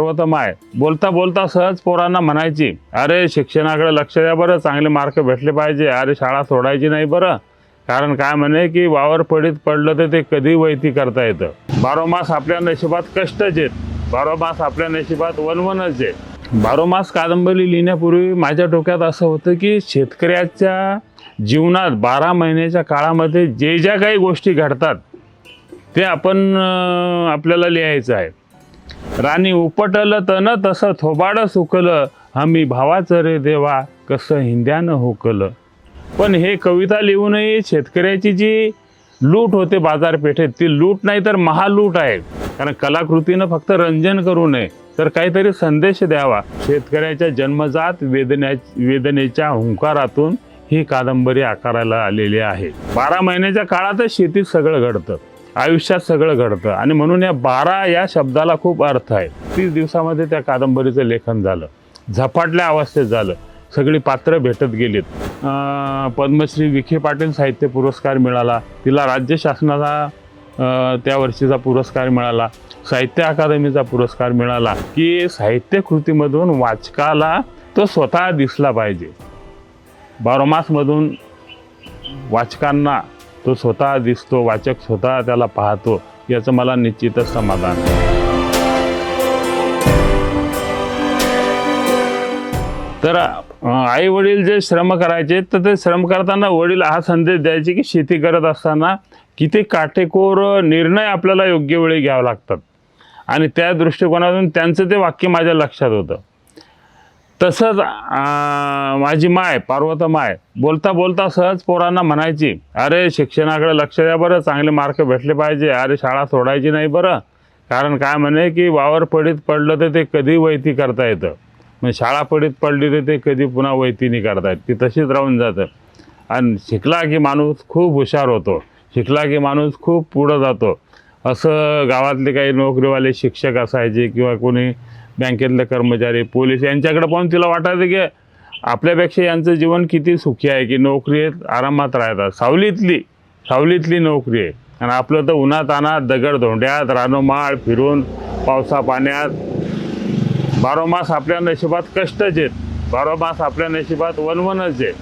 पार्वतमाय बोलता बोलता सहज पोरांना म्हणायची अरे शिक्षणाकडे लक्ष द्या बरं चांगले मार्क भेटले पाहिजे अरे शाळा सोडायची नाही बरं. कारण काय म्हणे की वावर पडीत पडलं तर ते कधी वैती करता येतं. बारोमास आपल्या नशिबात कष्टच आहेत. बारोमास आपल्या नशिबात वनवनच आहे बारोमास कादंबरी लिहिण्यापूर्वी माझ्या डोक्यात असं होतं की शेतकऱ्याच्या जीवनात बारा महिन्याच्या काळामध्ये जे ज्या काही गोष्टी घडतात ते आपण आपल्याला लिहायचं आहे. राणी उपटलं तन तसं थोबाड सुकलं. हमी भावाचं रे देवा कसं हिंद्यानं हुकलं. पण हे कविता लिहूनही शेतकऱ्याची जी लूट होते बाजारपेठेत ती लूट नाही तर महालूट आहे. कारण कलाकृतीनं फक्त रंजन करू नये तर काहीतरी संदेश द्यावा. शेतकऱ्याच्या जन्मजात वेदन्या वेदनेच्या हुंकारातून ही कादंबरी आकाराला आलेली आहे. बारा महिन्याच्या काळातच शेतीत सगळं घडतं. आयुष्यात सगळं घडतं. आणि म्हणून या बारा या शब्दाला खूप अर्थ आहे. तीस दिवसामध्ये त्या कादंबरीचं लेखन झालं. झपाटल्या अवस्थेत झालं. सगळी पात्र भेटत गेलीत. पद्मश्री विखे पाटील साहित्य पुरस्कार मिळाला. तिला राज्य शासनाचा त्या वर्षीचा पुरस्कार मिळाला. साहित्य अकादमीचा पुरस्कार मिळाला. की साहित्य कृतीमधून वाचकाला तो स्वतः दिसला पाहिजे. बारोमासमधून वाचकांना तो स्वतः दिसतो वाचक स्वतः त्याला पाहतो याचं मला निश्चितच समाधान तर आई वडील जे श्रम करायचे तर ते श्रम करताना वडील हा संदेश द्यायचे की शेती करत असताना किती काटेकोर निर्णय आपल्याला योग्य वेळी घ्यावे लागतात. आणि त्या दृष्टिकोनातून त्यांचं ते वाक्य माझ्या लक्षात होतं. तसंच माझी माय पार्वता माय बोलता बोलता सहज पोरांना म्हणायची अरे शिक्षणाकडे लक्ष द्या बरं चांगले मार्क भेटले पाहिजे अरे शाळा सोडायची नाही बरं. कारण काय म्हणे की वावर पडीत पडलं तर ते कधी वैती करता येतं. मग शाळा पडीत पडली तर ते कधी पुन्हा वैतीने करता येत. ती तशीच राहून जातं. आणि शिकला की माणूस खूप हुशार होतो. शिकला की माणूस खूप पुढं जातो. असं गावातले काही नोकरीवाले शिक्षक असायचे किंवा कोणी बँकेतले कर्मचारी पोलीस यांच्याकडे पाहून तिला वाटायचं की आपल्यापेक्षा यांचं जीवन किती सुखी आहे की नोकरीत आरामात राहतात. सावलीतली सावलीतली नोकरी आहे. आणि आपलं तर उन्हात अनात दगड धोंड्यात रानोमाळ फिरून पावसा पाण्यात. बारोमास आपल्या नशिबात कष्टच आहेत. बारोमास आपल्या नशिबात वनवनच आहे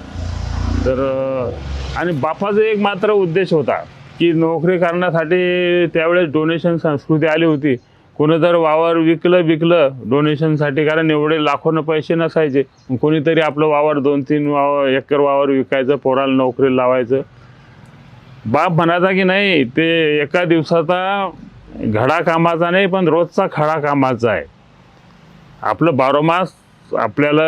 तर आणि बापाचा एक मात्र उद्देश होता की नोकरी करण्यासाठी त्यावेळेस डोनेशन संस्कृती आली होती. कोणी जर वावर विकलं विकलं डोनेशनसाठी कारण एवढे लाखोनं पैसे नसायचे. कोणीतरी आपलं वावर दोन तीन वावर एकर वावर विकायचं पोराला नोकरीला लावायचं. बाप म्हणायचा की नाही ते एका दिवसाचा घडा कामाचा नाही पण रोजचा खडा कामाचा आहे. आपलं बारोमास आपल्याला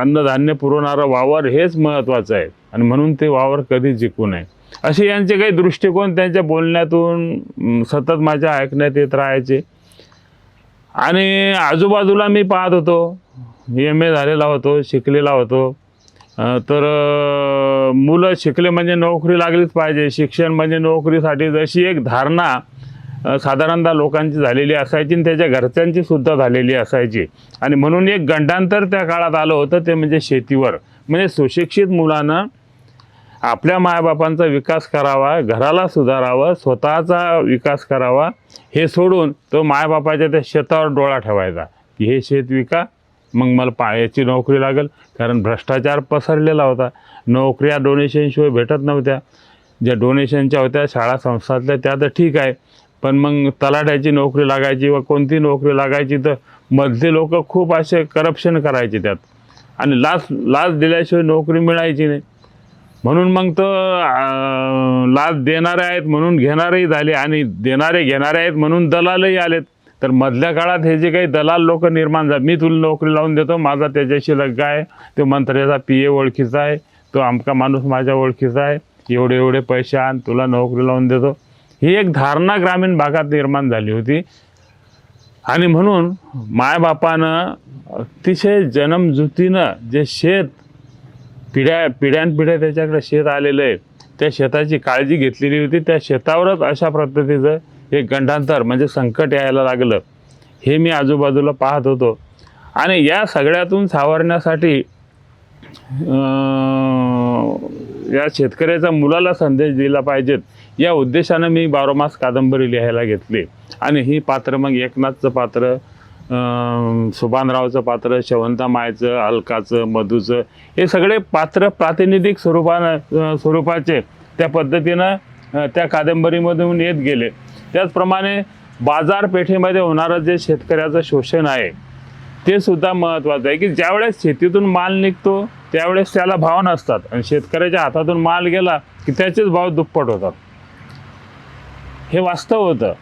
अन्नधान्य पुरवणारं वावर हेच महत्त्वाचं आहे. आणि म्हणून ते वावर कधी जिंकू नये. असे यांचे काही दृष्टिकोन त्यांच्या बोलण्यातून सतत माझ्या ऐकण्यात येत राहायचे. आणि आजूबाजूला मी पाहत होतो एम ए झालेला होतो शिकलेला होतो. तर मुलं शिकले म्हणजे नोकरी लागलीच पाहिजे. शिक्षण म्हणजे नोकरीसाठी जशी एक धारणा साधारणतः लोकांची झालेली असायची आणि त्याच्या घरच्यांची सुद्धा झालेली असायची. आणि म्हणून एक गंडांतर त्या काळात आलं होतं ते म्हणजे शेतीवर. म्हणजे सुशिक्षित मुलांना आपल्या मायबापांचा विकास करावा घराला सुधारावं स्वतःचा विकास करावा हे सोडून तो मायबापाच्या त्या शेतावर डोळा ठेवायचा की हे शेत विका मग मला पायाची नोकरी लागेल. कारण भ्रष्टाचार पसरलेला होता. नोकऱ्या डोनेशनशिवाय भेटत नव्हत्या. ज्या डोनेशनच्या होत्या शाळा संस्थातल्या त्या तर ठीक आहे. पण मग तलाट्याची नोकरी लागायची व कोणती नोकरी लागायची तर मधले लोक खूप असे करप्शन करायचे त्यात. आणि लाच लाच दिल्याशिवाय नोकरी मिळायची नाही. म्हणून मग तर लाच देणारे आहेत म्हणून घेणारेही झाले आणि देणारे घेणारे आहेत म्हणून दलालही आलेत. तर मधल्या काळात हे जे काही दलाल लोक निर्माण झाले मी तुला नोकरी लावून देतो माझा त्याच्याशी लग्ग आहे तो मंत्र्याचा पी ए ओळखीचा आहे तो आमका माणूस माझ्या ओळखीचा आहे एवढे एवढे पैसे आण तुला नोकरी लावून देतो. ही एक धारणा ग्रामीण भागात निर्माण झाली होती. आणि म्हणून मायबापानं अतिशय जन्मजुतीनं जे शेत पिढ्या पिढ्यानपिढ्या त्याच्याकडे शेत आलेलं आहे. त्या शेताची काळजी घेतलेली होती. त्या शेतावरच अशा पद्धतीचं हे गंडांतर म्हणजे संकट यायला लागलं. हे मी आजूबाजूला पाहत होतो. आणि या सगळ्यातून सावरण्यासाठी या शेतकऱ्याच्या मुलाला संदेश दिला पाहिजेत. या उद्देशानं मी बारोमास कादंबरी लिहायला घेतली. आणि ही पात्र मग एकनाथचं पात्र सुभानरावचं पात्र शवंता मायचं अलकाचं मधूचं हे सगळे पात्र प्रातिनिधिक स्वरूपानं स्वरूपाचे त्या पद्धतीनं त्या कादंबरीमधून येत गेले. त्याचप्रमाणे बाजारपेठेमध्ये होणारं जे शेतकऱ्याचं शोषण आहे ते सुद्धा महत्त्वाचं आहे की ज्यावेळेस शेतीतून माल निघतो त्यावेळेस त्याला भाव नसतात. आणि शेतकऱ्याच्या हातातून माल गेला की त्याचेच भाव दुप्पट होतात. हे वास्तव होतं.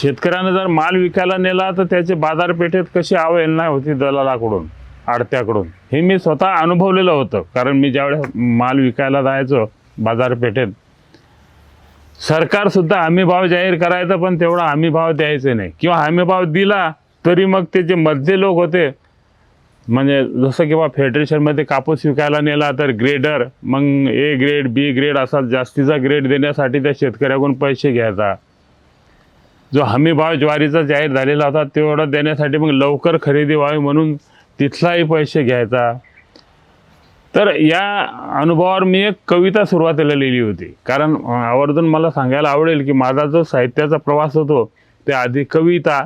शेतकऱ्यानं जर माल विकायला नेला तर त्याचे बाजारपेठेत कशी अवहेलना होती दलालाकडून आडत्याकडून? हे मी स्वतः अनुभवलेलं होतं. कारण मी ज्यावेळेस माल विकायला जायचो बाजारपेठेत सरकारसुद्धा हमी भाव जाहीर करायचं पण तेवढा हमी भाव द्यायचे नाही. किंवा हमी भाव दिला तरी मग ते जे मधले लोक होते म्हणजे जसं की बा फेडरेशनमध्ये कापूस विकायला नेला तर ग्रेडर मग ए ग्रेड बी ग्रेड असा जास्तीचा ग्रेड देण्यासाठी त्या शेतकऱ्याकडून पैसे घ्यायचा. जो हमीभाव ज्वारीचा जाहीर झालेला होता तेवढा देण्यासाठी मग लवकर खरेदी व्हावी म्हणून तिथलाही पैसे घ्यायचा. तर या अनुभवावर मी एक कविता सुरुवातीला लिहिली होती. कारण आवर्जून मला सांगायला आवडेल की माझा जो साहित्याचा प्रवास होतो ते आधी कविता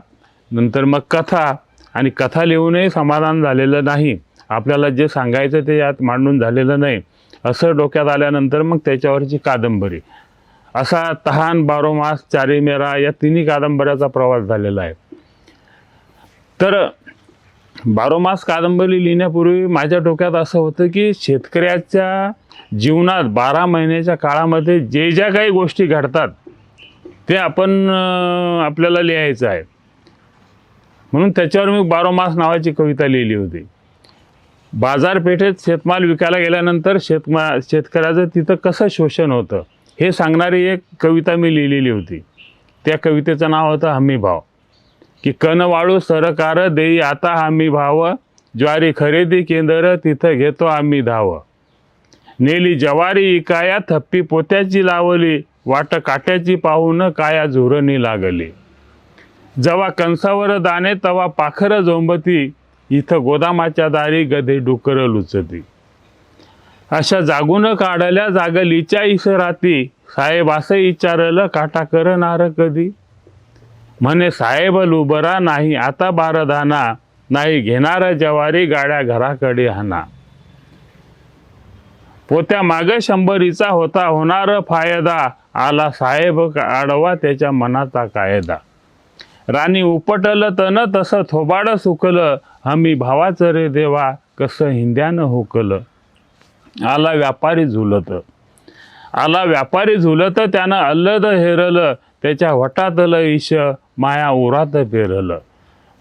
नंतर मग कथा आणि कथा लिहूनही समाधान झालेलं नाही. आपल्याला जे सांगायचं ते यात मांडून झालेलं नाही. असं डोक्यात आल्यानंतर मग त्याच्यावरची कादंबरी. असा तहान बारोमास चारी मेरा या तिन्ही कादंबऱ्याचा प्रवास झालेला आहे. तर बारोमास कादंबरी लिहिण्यापूर्वी माझ्या डोक्यात असं होतं की शेतकऱ्याच्या जीवनात बारा महिन्याच्या काळामध्ये जे ज्या काही गोष्टी घडतात ते आपण आपल्याला लिहायचं आहे. म्हणून त्याच्यावर मी बारोमास नावाची कविता लिहिली होती. बाजारपेठेत शेतमाल विकायला गेल्यानंतर शेतमा शेतकऱ्याचं तिथं कसं शोषण होतं? हे सांगणारी एक कविता मी लिहिलेली होती. त्या कवितेचं नाव होतं हमी भाव. की कन वाळू सरकार देई आता हमी भाव. ज्वारी खरेदी केंद्र तिथं घेतो आम्ही धाव. नेली जवारी इकाया थप्पी पोत्याची लावली. वाट काट्याची पाहून काया झुरणी लागली. जवा कंसावर दाणे तवा पाखर झोंबती. इथं गोदामाच्या दारी गधे डुकरं लुचती. अशा जागून काढल्या जागलीच्या इसराती साहेब असं विचारलं काटा करणार कधी? म्हणे साहेब लुबरा नाही आता बारदाना. नाही घेणार जवारी गाड्या घराकडे हाना पोत्या माग शंभरीचा होता होणार फायदा. आला साहेब आडवा त्याच्या मनाचा कायदा. राणी उपटलं तन तसं थोबाड सुकलं. हमी भावाचं रे देवा कसं हिंद्यानं हुकलं. आला व्यापारी झुलत. आला व्यापारी झुलत त्यानं अल्लद हेरलं त्याच्या वटातलं ईश माया उरात पेरलं.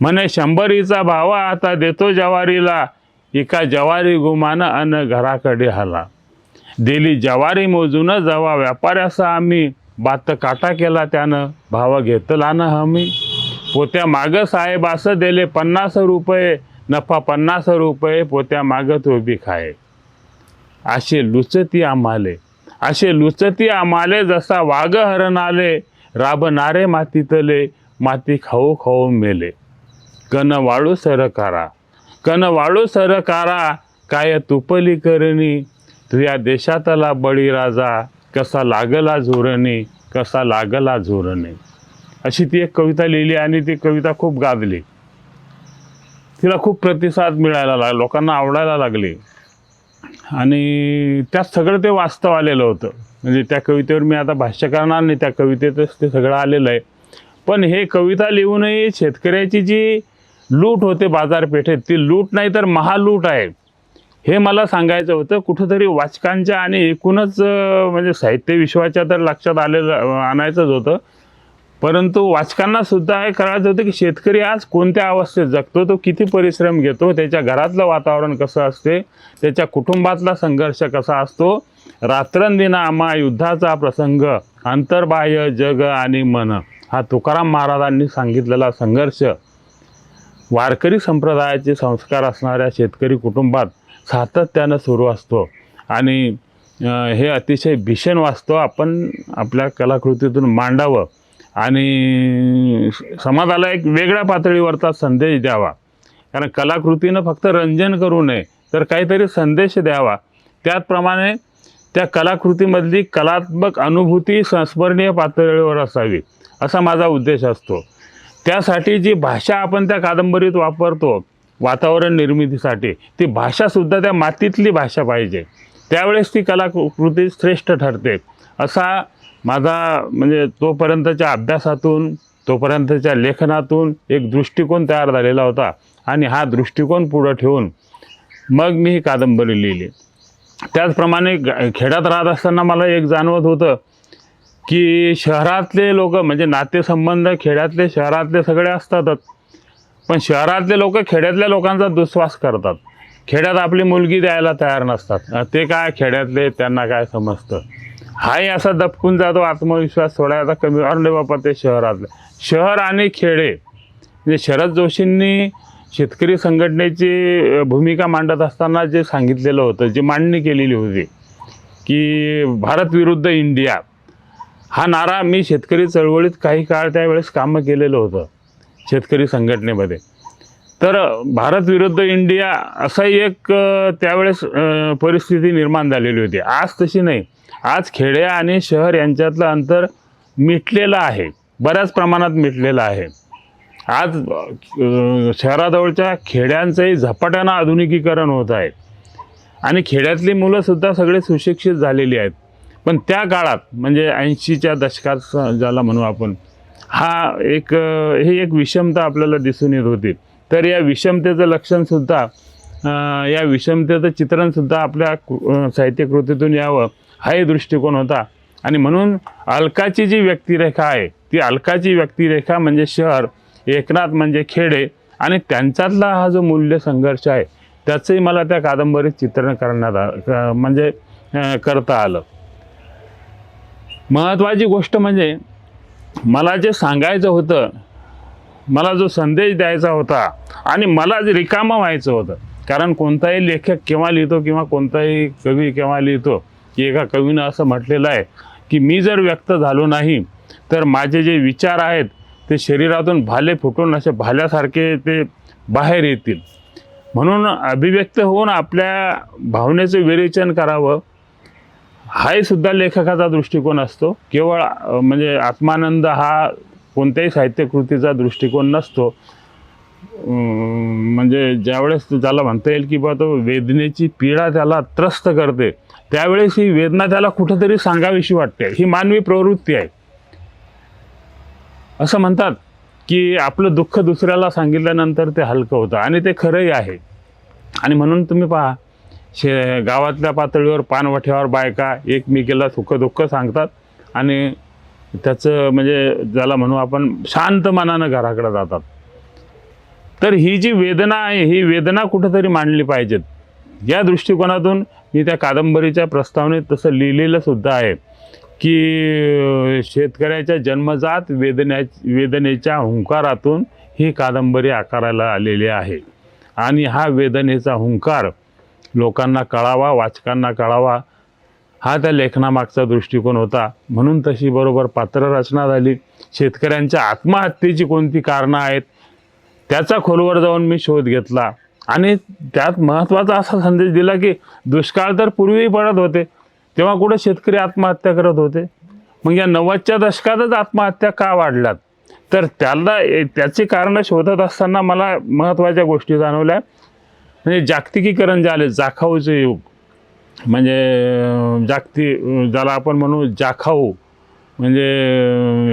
म्हणे शंभरीचा भावा आता देतो जवारीला. एका जवारी गुमानं अन घराकडे हला दिली जवारी मोजून जवा व्यापाऱ्याचा आम्ही. बात काटा केला त्यानं भाव घेतला ना हमी पोत्या मागं साहेब असं दिले पन्नास रुपये नफा पन्नास रुपये पोत्या मागत उभी खाये. असे लुचती आम्हाले. असे लुचती आम्हाले जसा वाघ हरण आले राबणारे मातीतले माती खाऊ खाऊ मेले. कन वाळू सरकारा कन वाळू सरकारा काय तुपली करणी? तुया देशातला बळीराजा कसा लागला झुरणी कसा लागला झुरणे? अशी ती एक कविता लिहिली आणि ती कविता खूप गाजली. तिला खूप प्रतिसाद मिळायला लागला लोकांना आवडायला लागली. आणि त्यात सगळं ते वास्तव आलेलं होतं. म्हणजे त्या कवितेवर मी आता भाष्य करणार नाही त्या कवितेतच ते सगळं आलेलं आहे. पण हे कविता लिहूनही शेतकऱ्याची जी लूट होते बाजारपेठेत ती लूट नाही तर महालूट आहे. हे मला सांगायचं होतं कुठंतरी वाचकांच्या आणि एकूणच म्हणजे साहित्य विश्वाच्या तर लक्षात आलेलं आणायचंच होतं. परंतु वाचकांना सुद्धा हे कळायचं होतं की शेतकरी आज कोणत्या अवस्थेत जगतो तो किती परिश्रम घेतो त्याच्या घरातलं वातावरण कसं असते त्याच्या कुटुंबातला संघर्ष कसा असतो. रात्रंदिना आम्हा युद्धाचा प्रसंग अंतर्बाह्य जग आणि मन हा तुकाराम महाराजांनी सांगितलेला संघर्ष. वारकरी संप्रदायाचे संस्कार असणाऱ्या शेतकरी कुटुंबात सातत्यानं सुरू असतो. आणि हे अतिशय भीषण वाचतो आपण आपल्या कलाकृतीतून मांडावं. आणि समाजाला एक वेगळ्या पातळीवरचा संदेश द्यावा. कारण कलाकृतीनं फक्त रंजन करू नये तर काहीतरी संदेश द्यावा. त्याचप्रमाणे त्या कलाकृतीमधली कलात्मक अनुभूती संस्मरणीय पातळीवर असावी असा माझा उद्देश असतो. त्यासाठी जी भाषा आपण त्या कादंबरीत वापरतो वातावरण निर्मितीसाठी ती भाषासुद्धा त्या मातीतली भाषा पाहिजे. त्यावेळेस ती कलाकृती श्रेष्ठ ठरते असा माझा म्हणजे तोपर्यंतच्या अभ्यासातून तोपर्यंतच्या लेखनातून एक दृष्टिकोन तयार झालेला होता आणि हा दृष्टिकोन पुढं ठेवून मग मी ही कादंबरी लिहिली. त्याचप्रमाणे ग- खेड्यात राहत असताना मला एक जाणवत होतं की शहरातले लोक म्हणजे नातेसंबंध खेड्यातले शहरातले सगळे असतातच पण शहरातले लोक खेड्यातल्या लोकांचा दुस्वास करतात. खेड्यात आपली मुलगी द्यायला तयार नसतात. ते काय खेड्यातले त्यांना काय समजतं? हाही असा दपकून जातो आत्मविश्वास थोडा आता कमी अरे बापा ते शहरातले. शहर आणि खेडे. म्हणजे शरद जोशींनी शेतकरी संघटनेची भूमिका मांडत असताना जे सांगितलेलं होतं जी मांडणी केलेली होती की भारत विरुद्ध इंडिया हा नारा मी शेतकरी चळवळीत काही काळ त्यावेळेस कामं केलेलं होतं शेतकरी संघटनेमध्ये. तर भारत विरुद्ध इंडिया असाही एक त्यावेळेस परिस्थिती निर्माण झालेली होती. आज तशी नाही. आज खेडे आणि शहर यांच्यातलं अंतर मिटलेलं आहे. बऱ्याच प्रमाणात मिटलेलं आहे. आज शहराजवळच्या खेड्यांचंही झपाट्यानं आधुनिकीकरण होत आहे. आणि खेड्यातली मुलंसुद्धा सगळे सुशिक्षित झालेली आहेत. पण त्या काळात म्हणजे ऐंशीच्या दशकात ज्याला म्हणू आपण हा एक ही एक विषमता आपल्याला दिसून येत होती. तर या विषमतेचं लक्षणसुद्धा या विषमतेचं चित्रणसुद्धा आपल्या कृ- साहित्यकृतीतून यावं हाही दृष्टिकोन होता. आणि म्हणून अलकाची जी व्यक्तिरेखा आहे ती अलकाची व्यक्तिरेखा म्हणजे शहर एकनाथ म्हणजे खेडे आणि त्यांच्यातला हा जो मूल्य संघर्ष आहे त्याचंही मला त्या कादंबरीत चित्रण करण्यात आ म्हणजे करता आलं. महत्त्वाची गोष्ट म्हणजे मला जे सांगायचं होतं मला जो संदेश द्यायचा होता आणि मला जे रिकामं व्हायचं होतं कारण कोणताही लेखक केव्हा लिहितो किंवा कोणताही कवी केव्हा लिहितो की एका कवीनं असं म्हटलेलं आहे की मी जर व्यक्त झालो नाही तर माझे जे विचार आहेत ते शरीरातून भाले फुटून असे भाल्यासारखे ते बाहेर येतील. म्हणून अभिव्यक्त होऊन आपल्या भावनेचं विरेचन करावं हाही सुद्धा लेखकाचा दृष्टिकोन असतो. केवळ म्हणजे आत्मानंद हा कोणत्याही साहित्यकृतीचा दृष्टिकोन नसतो. म्हणजे ज्यावेळेस त्याला म्हणता येईल की बा तो वेदनेची पीडा त्याला त्रस्त करते त्यावेळेस ही वेदना त्याला कुठंतरी सांगावीशी वाटते. ही मानवी प्रवृत्ती आहे. असं म्हणतात की आपलं दुःख दुसऱ्याला सांगितल्यानंतर ते हलकं होतं आणि ते खरंही आहे. आणि म्हणून तुम्ही पहा शे गावातल्या पातळीवर पानवठ्यावर बायका एकमेकीला सुखदुःख सांगतात आणि त्याचं म्हणजे ज्याला म्हणू आपण शांत मनानं घराकडे जातात. तर ही जी वेदना आहे ही वेदना कुठंतरी मांडली पाहिजेत. या दृष्टिकोनातून मी त्या कादंबरीच्या प्रस्तावनेत तसं लिहिलेलं सुद्धा आहे की शेतकऱ्याच्या जन्मजात वेदन्या वेदनेच्या हुंकारातून ही कादंबरी आकाराला आलेली आहे. आणि हा वेदनेचा हुंकार लोकांना कळावा वाचकांना कळावा हा त्या लेखनामागचा दृष्टिकोन होता. म्हणून तशी बरोबर पात्ररचना झाली. शेतकऱ्यांच्या आत्महत्येची कोणती कारणं आहेत? त्याचा खोलवर जाऊन मी शोध घेतला. आणि त्यात महत्त्वाचा असा संदेश दिला की दुष्काळ तर पूर्वीही पडत होते. तेव्हा कुठं शेतकरी आत्महत्या करत होते? मग या नव्वदच्या दशकातच आत्महत्या का वाढल्यात? तर त्याला ए- त्याची कारणं शोधत असताना मला महत्त्वाच्या गोष्टी जाणवल्या. म्हणजे जागतिकीकरण झाले जाखाऊचे युग. म्हणजे जागती ज्याला आपण म्हणू जाखाऊ म्हणजे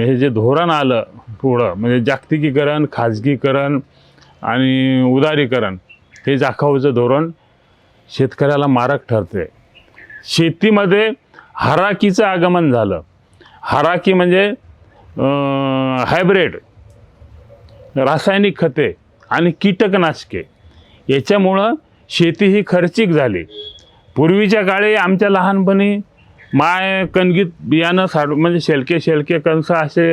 हे जे धोरण आलं पुढं म्हणजे जागतिकीकरण खाजगीकरण आणि उदारीकरण हे जाखाऊचं धोरण शेतकऱ्याला मारक ठरते. शेतीमध्ये हराकीचं आगमन झालं. हराकी म्हणजे हायब्रिड रासायनिक खते आणि कीटकनाशके. याच्यामुळं शेती ही खर्चिक झाली. पूर्वीच्या काळी आमच्या लहानपणी माय कणगीत बियाणं साड म्हणजे शेलके शेलके कणसं असे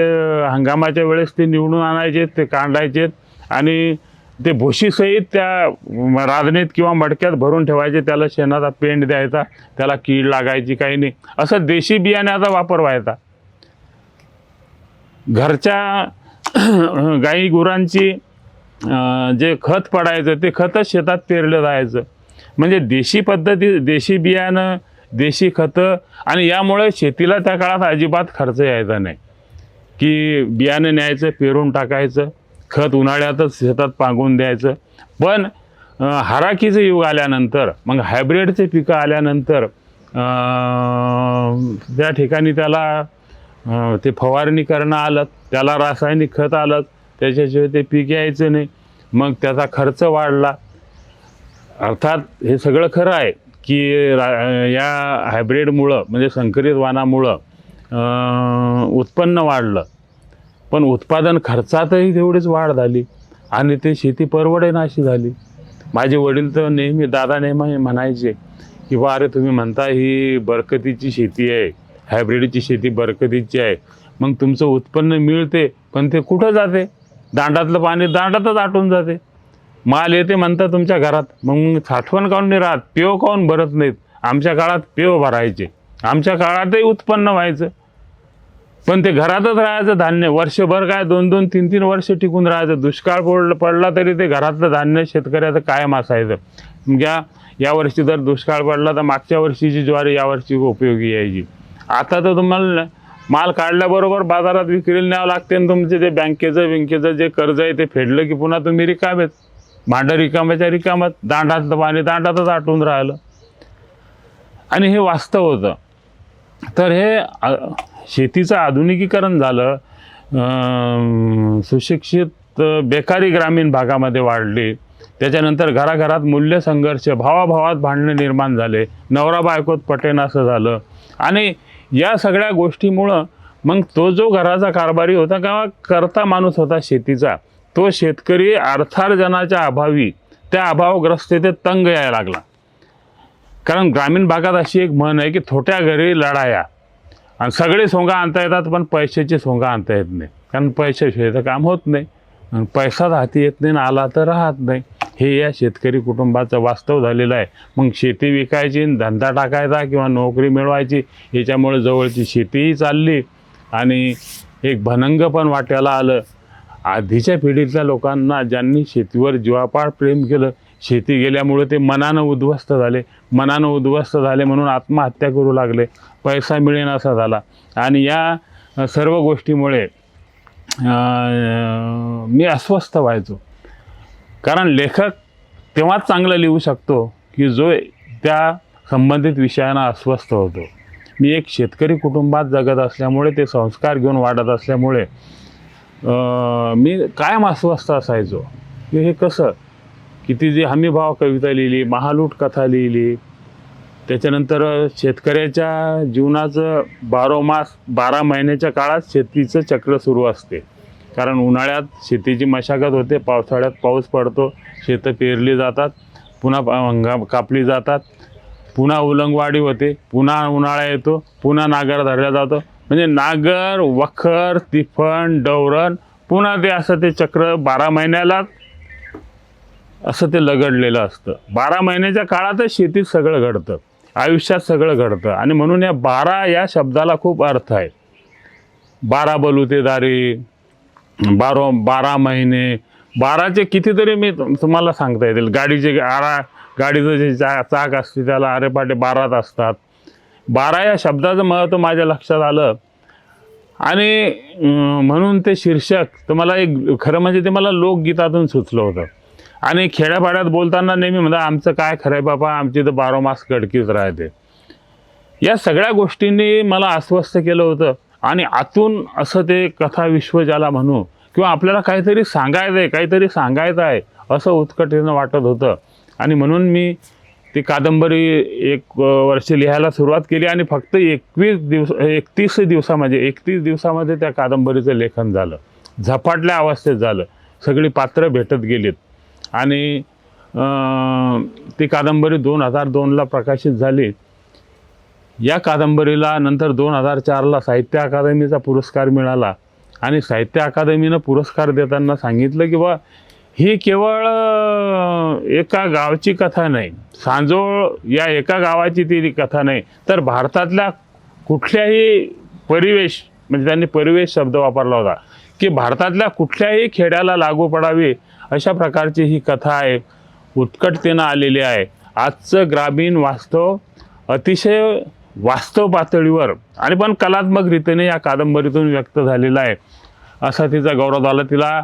हंगामाच्या वेळेस ते निवडून आणायचे ते काढायचे आणि ते भुशीसहित त्या राजणीत किंवा मडक्यात भरून ठेवायचे त्याला शेणाचा पेंड द्यायचा त्याला कीड लागायची काही नाही. असं देशी बियाण्याचा वापर व्हायचा. घरच्या गाई गुरांची जे खत पडायचं ते खतच शेतात पेरलं जायचं. म्हणजे देशी पद्धती देशी बियाणं देशी खतं आणि यामुळे शेतीला त्या काळात अजिबात खर्च यायचा नाही. की बियाणं न्यायचं पेरून टाकायचं खत उन्हाळ्यातच शेतात पांगून द्यायचं. पण अं, हराकीचं युग आल्यानंतर मग हायब्रिडचे पिकं आल्यानंतर त्या ठिकाणी त्याला ते फवारणी करणं आलं त्याला रासायनिक खत आलं त्याच्याशिवाय ते पीक यायचं नाही. मग त्याचा खर्च वाढला. अर्थात हे सगळं खरं आहे की रा या हायब्रिडमुळं म्हणजे संकरित वाणामुळं उत्पन्न वाढलं. पण उत्पादन खर्चातही तेवढीच वाढ झाली आणि ते शेती परवडेनाशी झाली. माझे वडील तर नेहमी दादा नेहमी म्हणायचे की बा अरे तुम्ही म्हणता ही बरकतीची शेती आहे हायब्रिडची शेती बरकतीची आहे. मग तुमचं उत्पन्न मिळते पण ते कुठं जाते? दांडातलं पाणी दांडातच आटून जाते. माल येते म्हणता तुमच्या घरात. मग साठवण काऊन नाही राहत? पेव काऊन भरत नाहीत? आमच्या काळात पेव भरायचे. आमच्या काळातही उत्पन्न व्हायचं. पण ते घरातच राहायचं धान्य. वर्षभर काय दोन दोन तीन तीन वर्ष टिकून राहायचं. दुष्काळ पड पडला तरी ते घरातलं धान्य शेतकऱ्याचं कायम असायचं. घ्या या वर्षी जर दुष्काळ पडला तर मागच्या वर्षीची ज्वारी यावर्षी उपयोगी यायची. आता तर तुम्हाला माल काढल्याबरोबर बाजारात विक्रीला न्यावं लागते आणि तुमचे जे बँकेचं बिंकेचं जे कर्ज आहे ते फेडलं की पुन्हा तुम्ही रिकामेत भांडं रिकाम्याच्या रिकामात दांडातलं पाणी दांडातच आटून राहिलं. आणि हे वास्तव होतं. तर हे शेतीचं आधुनिकीकरण झालं सुशिक्षित बेकारी ग्रामीण भागामध्ये वाढली. त्याच्यानंतर घराघरात मूल्य संघर्ष भावाभावात भांडणं निर्माण झाले. नवरा बायकोत पटेन असं झालं. आणि या सगळ्या गोष्टीमुळं मग तो जो घराचा कारभारी होता किंवा करता माणूस होता शेतीचा तो शेतकरी अर्थार्जनाच्या अभावी त्या अभावग्रस्ततेत तंग यायला लागला. कारण ग्रामीण भागात अशी एक म्हण आहे की थोट्या घरी लढाया. आणि सगळे सोंगा आणता येतात पण पैशाची सोंगा आणता येत नाही. कारण पैशाशिवाय तर काम होत नाही. आणि पैसाच हाती येत नाही आणि आला तर राहत नाही. हे या शेतकरी कुटुंबाचं वास्तव झालेलं आहे. मग शेती विकायची आणि धंदा टाकायचा किंवा नोकरी मिळवायची याच्यामुळे जवळची शेतीही चालली. आणि एक भनंग पण वाट्याला आलं. आधीच्या पिढीतल्या लोकांना ज्यांनी शेतीवर जीवापाड प्रेम केलं शेती गेल्यामुळे ते मनानं उद्ध्वस्त झाले. मनानं उद्ध्वस्त झाले म्हणून आत्महत्या करू लागले. पैसा मिळेन असा झाला. आणि या सर्व गोष्टीमुळे मी अस्वस्थ व्हायचो. कारण लेखक तेव्हाच चांगलं लिहू शकतो की जो त्या संबंधित विषयांना अस्वस्थ होतो. मी एक शेतकरी कुटुंबात जगत असल्यामुळे ते संस्कार घेऊन वाढत असल्यामुळे मी कायम अस्वस्थ असायचो. की हे कसं? किती जी हमीभाव कविता लिहिली महालूट कथा लिहिली त्याच्यानंतर शेतकऱ्याच्या जीवनाचं बारोमास बारा महिन्याच्या काळात शेतीचं चक्र सुरू असते. कारण उन्हाळ्यात शेतीची मशागत होते पावसाळ्यात पाऊस पडतो शेतं पेरली जातात पुन्हा हंगाम कापली जातात पुन्हा उलंगवाडी होते पुन्हा उन्हाळा येतो पुन्हा नागर धरला जातो म्हणजे नागर वखर तिफण डवरण पुन्हा ते असं ते चक्र बारा महिन्याला असं ते लगडलेलं असतं. बारा महिन्याच्या काळातच शेतीत सगळं घडतं. आयुष्यात सगळं घडतं. आणि म्हणून या बारा या शब्दाला खूप अर्थ आहे. बारा बलुतेदारी बारो बारा महिने बाराचे कितीतरी मी तुम्हाला सांगता येतील. गाडीचे आरा गाडीचं जे चा चाक असते त्याला आरेपाटे बारात असतात. बारा या शब्दाचं महत्त्व माझ्या लक्षात आलं. आणि म्हणून ते शीर्षक तर मला एक खरं म्हणजे ते मला लोकगीतातून सुचलं होतं. आणि खेड्यापाड्यात बोलताना नेहमी म्हणा आमचं काय खरं आहे बाबा? आमची तर बारो मास कडकीच राहते. या सगळ्या गोष्टींनी मला अस्वस्थ केलं होतं. आणि आतून असं ते कथा विश्व ज्याला म्हणू किंवा आपल्याला काहीतरी सांगायचं आहे काहीतरी सांगायचं आहे असं उत्कटेनं वाटत होतं. आणि म्हणून मी ती कादंबरी एक वर्ष लिहायला सुरुवात केली आणि फक्त एकवीस दिवस एकतीस दिवसामध्ये म्हणजे एकतीस दिवसामध्ये त्या कादंबरीचं लेखन झालं. झपाटल्या अवस्थेत झालं. सगळी पात्रं भेटत गेलीत. आणि ती कादंबरी दोन हजार दोनला प्रकाशित झाली. या कादंबरीला नंतर दोन हजार चारला साहित्य अकादमीचा पुरस्कार मिळाला. आणि साहित्य अकादमीनं पुरस्कार देताना सांगितलं की बा ही केवळ एका गावची कथा नाही. सांजोळ या एका गावाची ती कथा नाही. तर भारतातल्या कुठल्याही परिवेश म्हणजे त्यांनी परिवेश शब्द वापरला होता की भारतातल्या कुठल्याही खेड्याला लागू पडावी अशा प्रकारची ही कथा आहे उत्कटतेनं आलेली आहे. आजचं ग्रामीण वास्तव अतिशय वास्तव पातळीवर आणि पण कलात्मक रीतीने या कादंबरीतून व्यक्त झालेला आहे. असा तिचा गौरव झाला. तिला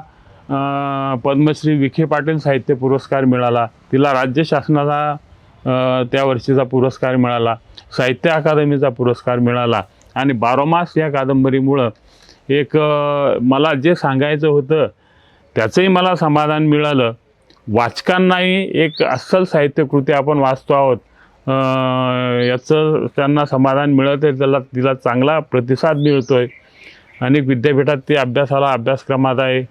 पद्मश्री विखे पाटील साहित्य पुरस्कार मिळाला. तिला राज्य शासनाचा त्या वर्षीचा पुरस्कार मिळाला. साहित्य अकादमीचा पुरस्कार मिळाला. आणि बारोमास या कादंबरीमुळं एक मला जे सांगायचं होतं त्याचंही मला समाधान मिळालं. वाचकांनाही एक अस्सल साहित्यकृती आपण वाचतो आहोत. याचं त्यांना समाधान मिळत आहे त्याला तिला चांगला प्रतिसाद मिळतो आहे अनेक विद्यापीठात ते अभ्यासाला अभ्यासक्रमात आहे.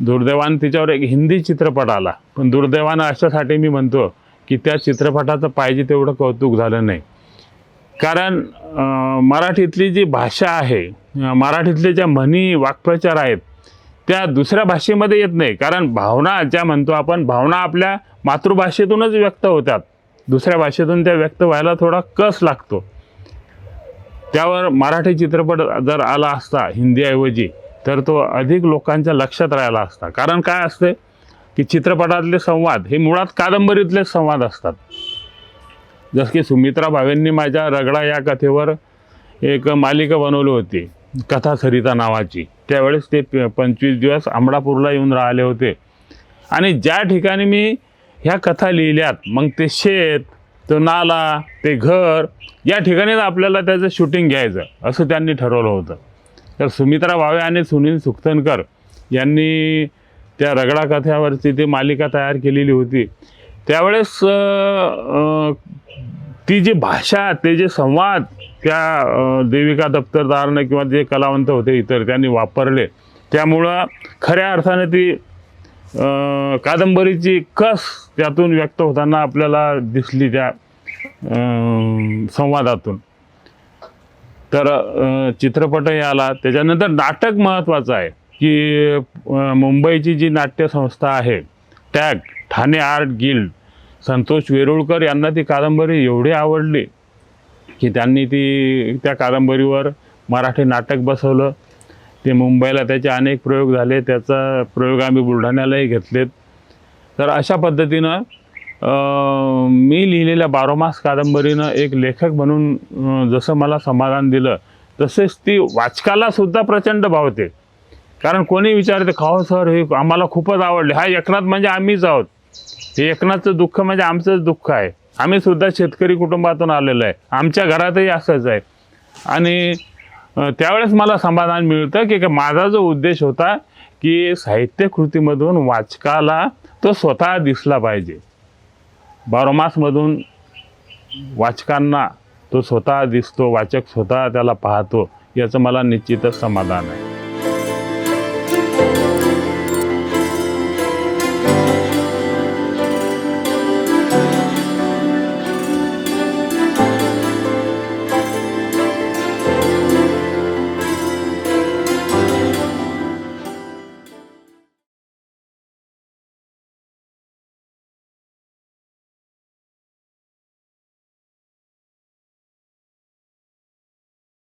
दुर्दैवानं तिच्यावर एक हिंदी चित्रपट आला. पण दुर्दैवानं अशासाठी मी म्हणतो की त्या चित्रपटाचं पाहिजे तेवढं कौतुक झालं नाही. कारण मराठीतली जी भाषा आहे मराठीतले ज्या म्हणी वाक्प्रचार आहेत त्या दुसऱ्या भाषेमध्ये येत नाही. कारण भावना ज्या म्हणतो आपण भावना आपल्या मातृभाषेतूनच व्यक्त होतात. दुसऱ्या भाषेतून त्या व्यक्त व्हायला थोडा कस लागतो? त्यावर मराठी चित्रपट जर आला असता हिंदीऐवजी तर तो अधिक लोकांच्या लक्षात राहिला असता. कारण काय असते? की चित्रपटातले संवाद हे मुळात कादंबरीतले संवाद असतात. जसं की सुमित्रा भावेंनी माझ्या रगडा या कथेवर एक मालिका बनवली होती कथा सरिता नावाची. त्यावेळेस ते प- पंचवीस दिवस आमडापूरला येऊन राहिले होते. आणि ज्या ठिकाणी मी ह्या कथा लिहिल्यात मग ते शेत तो नाला ते घर या ठिकाणीच आपल्याला त्याचं शूटिंग घ्यायचं असं त्यांनी ठरवलं होतं. तर सुमित्रा भावे आणि सुनील सुखतनकर यांनी त्या रगडा कथ्यावरची ती मालिका तयार केलेली होती. त्यावेळेस ती जी भाषा ते जे संवाद त्या देविका दप्तरदारनं किंवा जे कलावंत होते इतर त्यांनी वापरले. त्यामुळं खऱ्या अर्थाने ती कादंबरीची कस त्यातून व्यक्त होताना आपल्याला दिसली त्या संवादातून. तर चित्रपटही आला. त्याच्यानंतर नाटक महत्त्वाचं आहे की मुंबईची जी नाट्यसंस्था आहे TAG Thane art guild Santosh Verulkar यांना ती कादंबरी एवढी आवडली की त्यांनी ती त्या कादंबरीवर मराठी नाटक बसवलं. ते मुंबईला त्याचे अनेक प्रयोग झाले. त्याचा प्रयोग आम्ही बुलढाण्यालाही घेतलेत. तर अशा पद्धतीनं मी लिहिलेल्या बारोमास कादंबरीनं एक लेखक म्हणून जसं मला समाधान दिलं तसेच ती वाचकाला सुद्धा प्रचंड भावते कारण कोणी विचारते खाओ सर हे आम्हाला खूपच आवडले. हा एकनाथ म्हणजे आम्हीच आहोत. हे एकनाथचं दुःख म्हणजे आमचंच दुःख आहे. आम्ही सुद्धा शेतकरी कुटुंबातून आलेलो आहे. आमच्या घरातही असंच आहे. आणि त्यावेळेस मला समाधान मिळतं की का माझा जो उद्देश होता की साहित्य कृतीमधून वाचकाला तो स्वतः दिसला पाहिजे. बारोमासमधून वाचकांना तो स्वतः दिसतो वाचक स्वतः त्याला पाहतो याचं मला निश्चितच समाधान आहे.